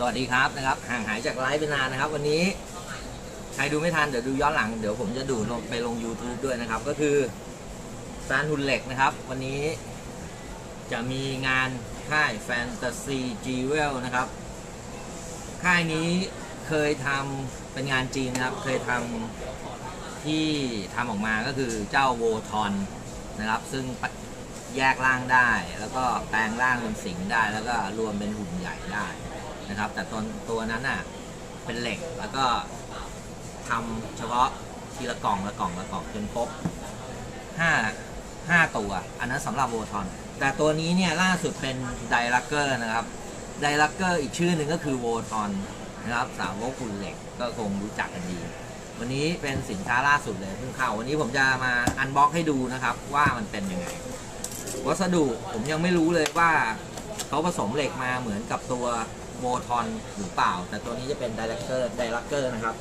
สวัสดีครับนะครับ ห่างหายจากไลฟ์ไปนานนะครับ วันนี้ใครดูไม่ทันเดี๋ยวดูย้อนหลังเดี๋ยวผมจะดูลงไปลง YouTube ด้วยนะครับ ก็คือซานหุ่นเหล็กนะครับ วันนี้จะมีงานค่ายแฟนตาซีจีเวลนะครับ ค่ายนี้เคยทำเป็นงานจีนนะครับ เคยทำที่ทำออกมาก็คือเจ้าโวทอนนะครับ ซึ่งแยกร่างได้ แล้วก็แปลงร่างเป็นสิงห์ได้ แล้วก็รวมเป็นหุ่นใหญ่ได้ นะครับ แต่ตอนตัวนั้นอะเป็นเหล็กแล้วก็ทำเฉพาะทีละกล่องละกล่องละกล่องจนครบห้าห้าตัว อันนั้นสำหรับโวทอน แต่ตัวนี้เนี่ยล่าสุดเป็นไดลักเกอร์นะครับไดลักเกอร์อีกชื่อหนึ่งก็คือโวทอนนะครับสาวกหุ่นเหล็กก็คงรู้จักกันดี วันนี้เป็นสินค้าล่าสุดเลยเพิ่งเข้า วันนี้ผมจะมาอันบ็อกให้ดูนะครับ ว่ามันเป็นยังไง วัสดุผมยังไม่รู้เลยว่าเขาผสมเหล็กมาเหมือนกับตัว โวทอนหรือเปล่า แต่ตัวนี้จะเป็นไดลักเกอร์ไดลักเกอร์นะครับ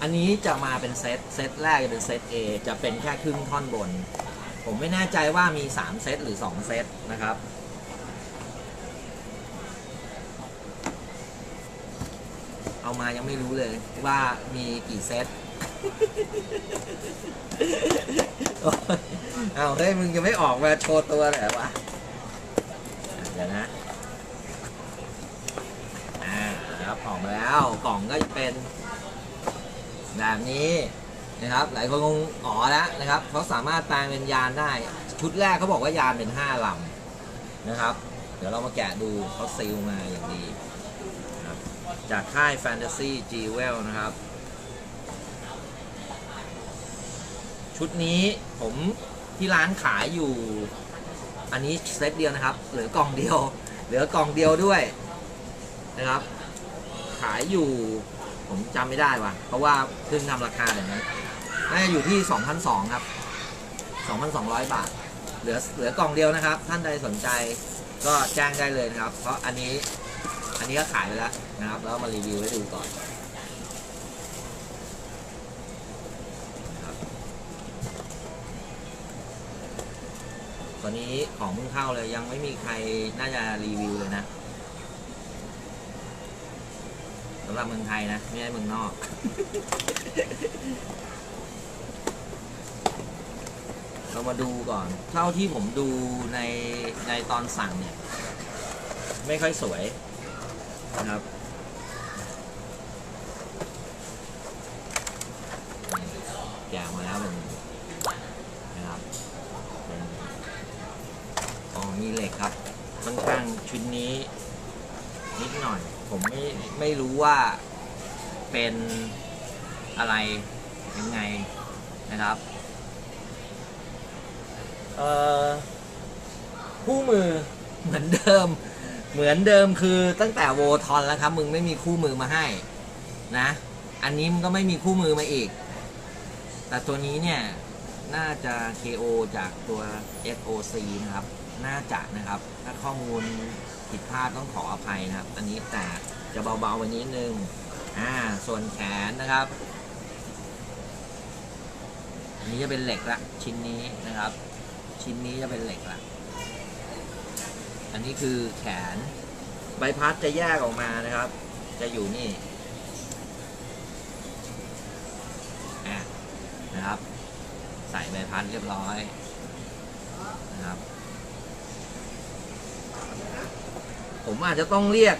อันนี้จะมาเป็นเซตเซตแรกจะเป็นเซต A จะเป็นแค่ครึ่งท่อนบน ผมไม่แน่ใจว่ามี 3 เซตหรือ 2 เซตนะครับเอามายังไม่รู้เลยว่ามีกี่เซต เอาเฮ้ยมึงจะไม่ออกมาโชว์ตัวเลยวะ เดี๋ยวนะอ่าครับออกมาแล้วกล่องก็จะเป็น แบบนี้นะครับ หลายคนคงอ๋อแล้วนะครับเขาสามารถแปลงเป็นยานได้ ชุดแรกเขาบอกว่ายานเป็น5ลำนะครับ เดี๋ยวเรามาแกะดูเขาซีลมาอย่างดีจากค่าย Fantasy G Well นะครับ ชุดนี้ผมที่ร้านขายอยู่ อันนี้เซตเดียวนะครับ เหลือกล่องเดียว เหลือกล่องเดียวด้วยนะครับ ขายอยู่ผมจำไม่ได้ว่ะ เพราะว่าเพิ่งทำราคาอย่างนั้นน่าจะอยู่ที่ 2,200 ครับ 2,200 บาท เหลือเหลือกล่องเดียวนะครับ ท่านใดสนใจก็แจ้งได้เลยนะครับ เพราะอันนี้อันนี้ก็ขายไปแล้วนะครับ แล้วมารีวิวให้ดูก่อน อนนี้ของเพิ่งเข้าเลยยังไม่มีใครน่าจะรีวิวเลยนะสำหรับเมืองไทยนะไม่ใช่เมืองนอก เรามาดูก่อน เท่าที่ผมดูในในตอนสั่งเนี่ย ไม่ค่อยสวยนะครับ ไม่รู้ว่าเป็นอะไรยังไงนะครับเอ่อคู่มือเหมือนเดิม เหมือนเดิมคือตั้งแต่โวทอนแล้วครับ มึงไม่มีคู่มือมาให้นะ อันนี้มึงก็ไม่มีคู่มือมาอีก แต่ตัวนี้เนี่ย น่าจะ KO จากตัว SOC นะครับ น่าจะนะครับ ถ้าข้อมูลผิดพลาดต้องขออภัยนะครับ อันนี้แต่ จะเบาๆไปนิดนึงอ่าส่วนแขนนะครับอันนี้จะเป็นเหล็กละชิ้นนี้นะครับ ชิ้นนี้จะเป็นเหล็กละอันนี้คือแขนใบพัดจะแยกออกมานะครับ จะอยู่นี่อะนะครับ ใส่ใบพัดเรียบร้อยนะครับ ผมอาจจะต้องเรียก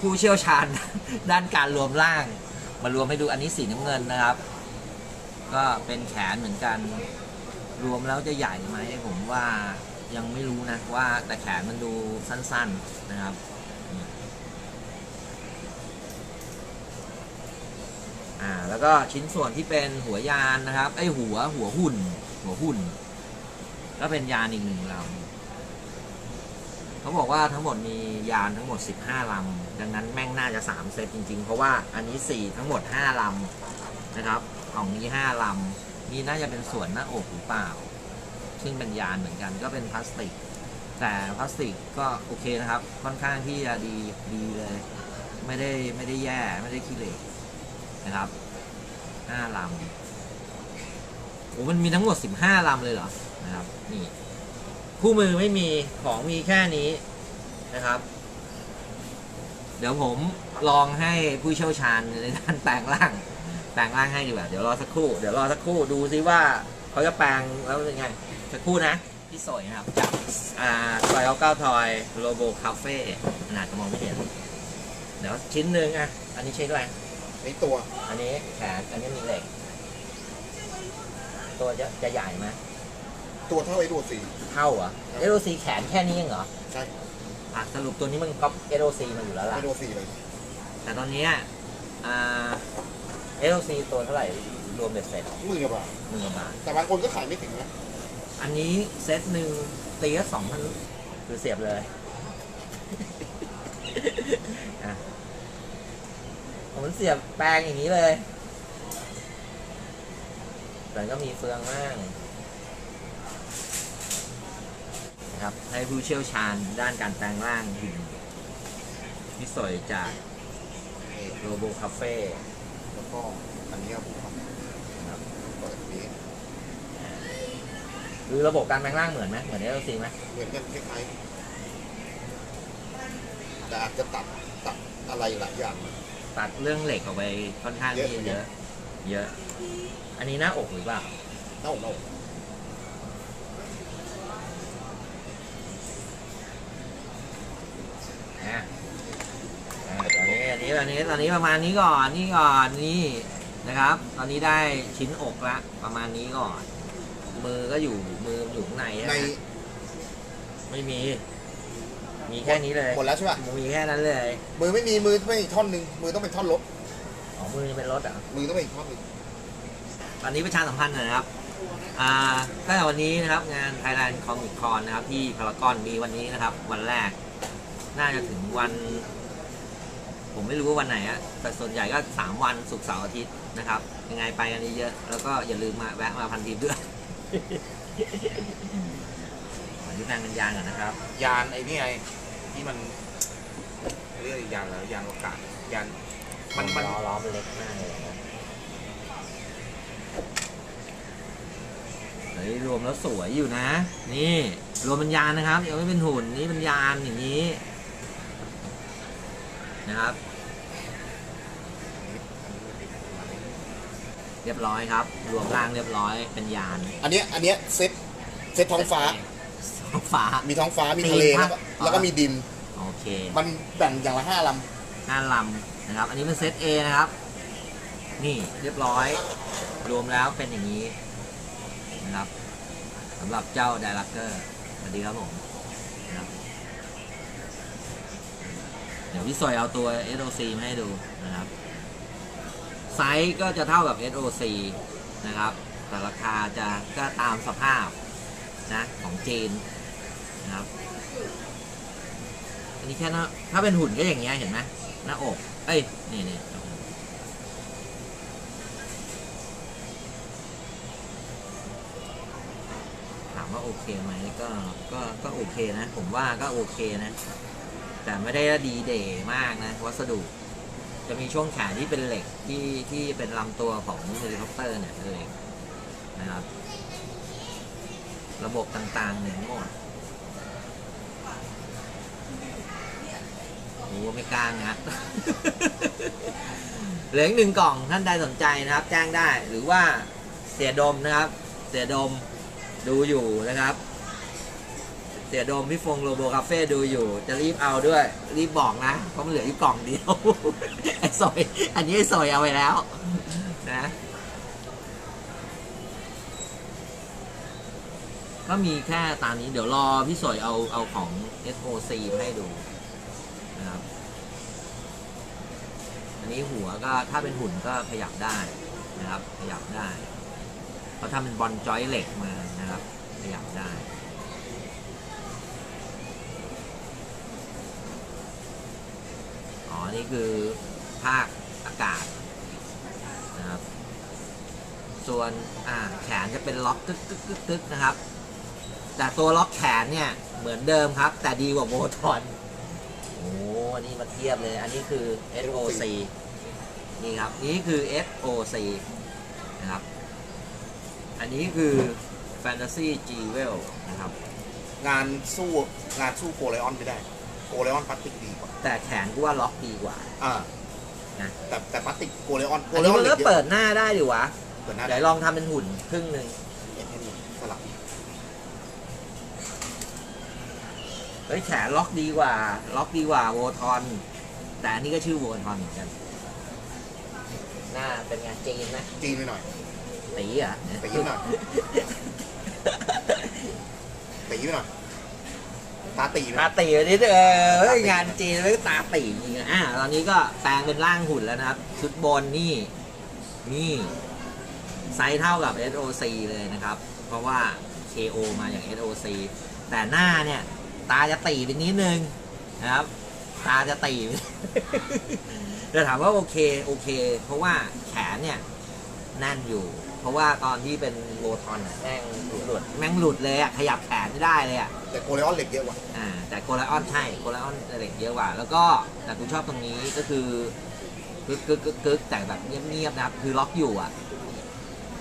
ผู้เชี่ยวชาญ ด้านการรวมร่าง มารวมให้ดูอันนี้สีน้ำเงินนะครับ ก็เป็นแขนเหมือนกัน รวมแล้วจะใหญ่ไหมผมว่ายังไม่รู้นะว่าแต่แขนมันดูสั้น ๆนะครับอ่าแล้วก็ชิ้นส่วนที่เป็นหัวยานนะครับไอหัวหัวหุ่น หัวหุ่น ก็เป็นยานอีกหนึ่งลำ เขาบอกว่าทั้งหมดมียานทั้งหมด 15ลำดังนั้นแม่งน่าจะ 3 เซตจริง ๆ เพราะว่าอันนี้ 4 ทั้งหมด 5ลำนะครับของนี้ 5ลำนี่น่าจะเป็นส่วนหน้าอกหรือเปล่า ซึ่งเป็นยานเหมือนกันก็เป็นพลาสติก แต่พลาสติกก็โอเคนะครับ ค่อนข้างที่จะดีดีเลย ไม่ได้ไม่ได้แย่ไม่ได้ขี้เหร่นะครับห้าลำโอ้มันมีทั้งหมดสิบห้าลำเลยเหรอนะครับนี่ คู่มือไม่มีของมีแค่นี้นะครับ เดี๋ยวผมลองให้ผู้เชี่ยวชาญในด้านแปลงร่าง แปลงร่างให้ดีกว่าเดี๋ยวรอสักครู่เดี๋ยวรอสักครู่ดูซิว่าเขาจะแปลงแล้วเป็นไงสักครู่นะพี่สวยนะครับจากอ่าทอยเก้าทอยโลโบคาเฟ่ขนาดจะมองไม่เห็นเดี๋ยวชิ้นหนึ่งอะอันนี้ใช้อะไรในตัว อันนี้แขนอันนี้มีเหล็ก ตัวจะจะใหญ่ไหมตัวเท่าไอ้ตัวสี เท่าเหรอเอโรซีแขนแค่นี้เองเหรอใช่อะสรุปตัวนี้มันก๊อปเอโรซีมาอยู่แล้วล่ะไอ้ตัวสีเลยแต่ตอนเนี้ยอ่าเอโรซีตัวเท่าไหร่รวมเบ็ดเสร็จหมื่นกว่าบาทหนึ่งกว่าบาท แต่บางคนก็ขายไม่ถึงนะอันนี้เซตหนึ่งตีก็สองพันคือเสียบเลยอะผมเสียบแปลงอย่างนี้เลยแต่ก็มีเฟืองมาก นะครับ ให้ผู้เชี่ยวชาญด้านการแปลงร่างหินพี่สวยจากนี่โรโบคาเฟ่แล้วก็อันนี้ครับผมครับครับเปิดแบบนี้คือระบบการแปลงร่างเหมือนไหมเหมือนเอลซีไหมเหมือนกันคล้ายๆแต่อาจจะตัดตัดอะไรหลายอย่างตัดเรื่องเหล็กออกไปค่อนข้างที่จะเยเยอะอะ เยอะ อันนี้หน้าอกหรือเปล่าเน่าเน่าอะอะ ตอนนี้อันนี้ตอนนี้ตอนนี้ประมาณนี้ก่อนนี่ก่อนนี่นะครับ ตอนนี้ได้ชิ้นอกละประมาณนี้ก่อน มือก็อยู่มืออยู่ข้างในใช่ในไหมไม่มี มีแค่นี้เลยหมดแล้วใช่ป่ะมีแค่นั้นเลยมือไม่มีมือไม่อีกท่อนหนึ่งมือต้องเป็นท่อนลบอ๋อมือยังเป็นรถอะ มือต้องเป็นอีกท่อนหนึ่งตอนนี้ประชาสัมพันธ์หน่อยนะครับอ่าตั้งแต่วันนี้นะครับงาน Thailand Comic Con นะครับที่พารากอนมีวันนี้นะครับ วันแรก น่าจะถึงวัน ผมไม่รู้ว่าวันไหนอะแต่ส่วนใหญ่ก็ 3 วันศุกร์เสาร์อาทิตย์นะครับ ยังไงไปกันเยอะๆแล้วก็อย่าลืมมาแวะมาพันทีด้วยขอยุบนางกันยานก่อนนะครับ ยานไอ้นี่ไงที่มันเรียกยานแล้วยานอากาศยานมันมันล้อล้อมันเล็กมากเลยนะเฮ้ยรวมแล้วสวยอยู่นะ นี่ รวมเป็นยานนะครับยังไม่เป็นหุ่นนี่เป็นยานอย่างนี้ นะครับ เรียบร้อยครับ รวมร่างเรียบร้อยเป็นยานอันเนี้ยอันเนี้ยเซ็ตเซ็ตท้องฟ้า ท้องฟ้า มีท้องฟ้ามีทะเลมีแล้วภาคก็แล้วก็มีดิน โอเคมันแบ่งอย่างละห้าลห้าลำนะครับ อันนี้เป็นเซต A นะครับ นี่เรียบร้อย รวมแล้วเป็นอย่างนี้นะครับสำหรับเจ้าไดรักเกอร์สวัสดีครับผมน ดี๋ยวพี่ซอยเอาตัว SOC มาให้ดูนะครับไซส์ก็จะเท่ากับ SOC นะครับ แต่ราคาจะก็ตามสภาพนะของจีนนะครับ อันนี้แค่น้าถ้าเป็นหุ่นก็อย่างเงี้ยเห็นไหมหน้าอก เอ้ย นี่นี่ถามว่าโอเคไหมก็ก็ก็โอเคนะ ผมว่าก็โอเคนะ แต่ไม่ได้ดีเดย์มากนะ วัสดุ จะมีช่วงแขนที่เป็นเหล็กที่ที่เป็นลำตัวของเฮลิคอปเตอร์เนี่ยเป็นเหล็กนะครับ ระบบต่างๆเหมือนหมดโอ้ไม่กลางัดเหลืออีกหนึ่งกล่องท่านใดสนใจนะครับ แจ้งได้หรือว่าเสียดมนะครับ เสียดมดูอยู่นะครับ เสียดมพี่ฟงโลโบคาเฟ่ดูอยู่ จะรีบเอาด้วย รีบบอกนะเพราะมันเหลืออยู่กล่องเดียวไอ้ซอยอันนี้ไอ้ซอยเอาไปแล้ว นะก็มีแค่ตามนี้เดี๋ยวรอพี่สวยเอาเอาของ SOC มาให้ดูนะครับ อันนี้หัวก็ถ้าเป็นหุ่นก็ขยับได้นะครับ ขยับได้เขาทำเป็นบอลจอยเหล็กมานะครับ ขยับได้ อ๋อ นี่คือภาคอากาศนะครับ ส่วนอ่าแขนจะเป็นล็อกตึกตึกตึกตึกนะครับ แต่ตัวล็อกแขนเนี่ยเหมือนเดิมครับ แต่ดีกว่าโมทอนโอ้อันนี่มาเทียบเลย อันนี้คือ SOC นี่ครับ นี่คือ SOC นะครับ อันนี้คือ Fantasy G w e l นะครับ งานสู้งานสู้โกเลออนไม่ได้ โกเลออนพลาสติกดีกว่าแต่แขนกูว่าล็อกดีกว่า อ่านะ แต่แต่พลาสติกโกเลออนโกอันเลนี้ออมันนเหล็ก็กเยอะเปิดหน้าได้ดิวะเปิดหน้าเดี๋ยวลองทำเป็นหุ่นครึ่งหนึ่งเนี่ยแค่นี้สลับเฮ้ยแขนล็อกดีกว่า ล็อกดีกว่าโวทอน แต่อันนี้ก็ชื่อโวทอนเหมือนกัน หน้าเป็นไงจีนไหมจีนไปหน่อยตีเหรอะ ตีหน่อยตีไปหน่อย ตาตีไหม ตาตีไปนิดเออเฮ้ยงานจีนไม่ตาตีจริงๆอะตอนนี้ก็แปลงเป็นร่างหุ่นแล้วนะครับ ชุดบนนี่ นี่ ไซส์เท่ากับ SOC เลยนะครับ เพราะว่า KO มาอย่าง SOC แต่หน้าเนี่ย ตาจะตีไปนิดนึงนะครับ ตาจะตีไป แต่ถามว่าโอเคโอเค เพราะว่าแขนเนี่ยแน่นอยู่ เพราะว่าตอนที่เป็นโวทอนอะแม่งหลุดแม่งหลุดเลยอะขยับแขนไม่ได้เลยอะ แต่โกเลออนเหล็กเยอะกว่า อ่าแต่โกลาออนใช่โกลาออนเหล็กเยอะกว่า แล้วก็แต่กูชอบตรงนี้ก็คือกึกกึกกึกกึกแต่แบบเงียบๆนะครับคือล็อกอยู่อะ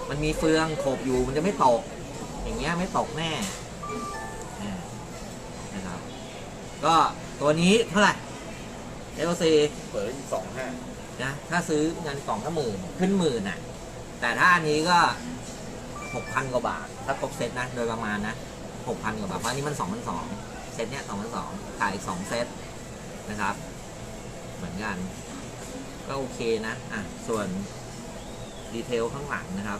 มันมีเฟืองโขบอยู่มันจะไม่ตก อย่างเงี้ยไม่ตกแน่อ่านะครับ ก็ตัวนี้เท่าไหร่เอลซีเปิดสองห้านะถ้าซื้อเงินกล่องก็หมื่นขึ้นหมื่นอะ แต่ถ้าอันนี้ก็หกพันกว่าบาท ถ้าครบเซตนะ โดยประมาณนะ หกพันกว่าบาทเพราะนนี้มันสองพันสองเซตเนี้ยสองพันสองขายอีกสองเซตนะครับ เหมือนกัน ก็โอเคนะอะส่วนดีเทลข้างหลังนะครับ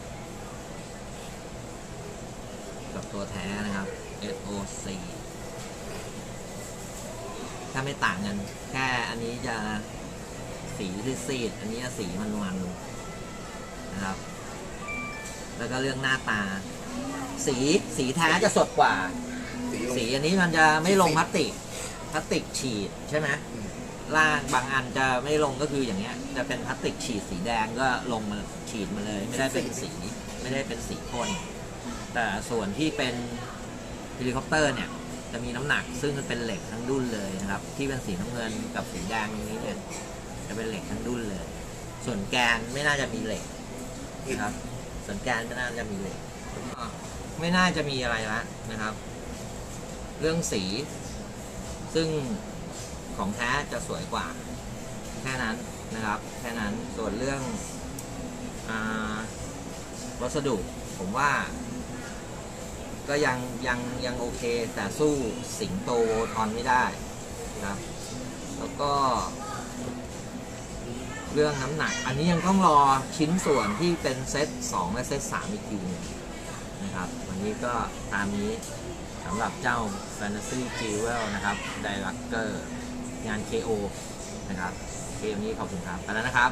กับตัวแท้นะครับ SOC ถ้าไม่ต่างกัน แค่อันนี้จะสีซีดๆอันนี้จะสีมันๆนะครับ แล้วก็เรื่องหน้าตา สีสีแท้จะสดกว่า สีลง สีอันนี้มันจะไม่ลงพลาสติกพลาสติกฉีดใช่ไหมอืม ล่างบางอันจะไม่ลงก็คืออย่างเงี้ย จะเป็นพลาสติกฉีดสีแดงก็ลงมาฉีดมาเลย ไม่ได้เป็นสีไม่ได้เป็นสีพ่นแต่ส่วนที่เป็นเฮลิคอปเตอร์เนี่ยจะมีน้ำหนักซึ่งมันเป็นเหล็กทั้งดุ้นเลยนะครับ ที่เป็นสีน้ำเงินกับสีแดงตรงนี้เนี่ยจะเป็นเหล็กทั้งดุ้นเลย ส่วนแกนไม่น่าจะมีเหล็กนะครับ ส่วนแกนไม่น่าจะมีเหล็กก็ ไม่น่าจะมีอะไรละนะครับ เรื่องสี ซึ่งของแท้จะสวยกว่า แค่นั้นนะครับ แค่นั้นส่วนเรื่องอวัสดุผมว่า ก็ยังยังยังโอเค แต่สู้สิงโตทอนไม่ได้นะครับ แล้วก็ เรื่องน้ำหนัก อันนี้ยังต้องรอชิ้นส่วนที่เป็นเซต2และเซต3อีกทีนึง นะครับ วันนี้ก็ตามนี้สำหรับเจ้า Fantasy Jewel นะครับ Director งาน KO นะครับเควันนี้ขอบคุณครับไปแล้วนะครับ